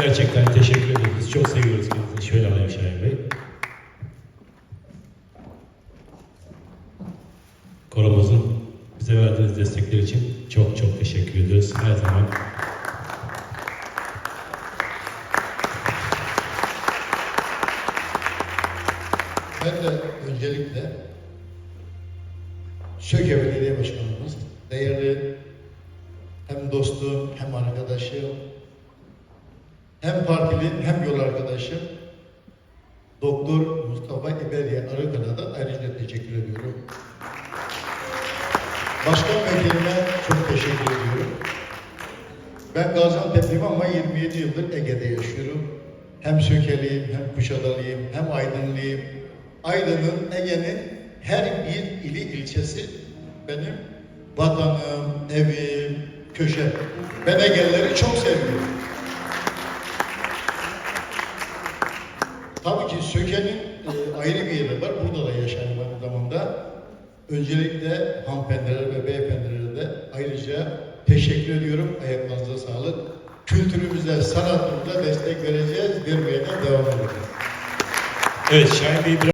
Gerçekten teşekkür ederiz. Çok seviyoruz kendisini. Şöyle alayım Şahin Bey. Koromuzun bize verdiğiniz destekler için çok çok teşekkür ediyoruz. Her zaman Ben de öncelikle Söke Belediye Başkanımız, değerli hem dostum hem arkadaşım, hem partili hem yol arkadaşım Doktor Mustafa İberye Arıkan'a ayrıca teşekkür ediyorum. Başkan vekilime çok teşekkür ediyorum. Ben Gaziantep'liyim ama 27 yıldır Ege'de yaşıyorum. Hem Sökeliyim, hem Kuşadalıyım, hem Aydınlıyım. Aydın'ın, Ege'nin her bir ili ilçesi benim vatanım, evim, köşem. Ben Ege'lileri çok seviyorum. Tabii ki Söke'nin e, ayrı bir yeri var. Burada da yaşarım aynı zamanda. Öncelikle hanımefendilere ve beyefendilere de ayrıca teşekkür ediyorum. Ayaklarınıza sağlık. Kültürümüze, sanatımıza destek vereceğiz. Vermeye de devam edeceğiz. Evet Şahin Bey biraz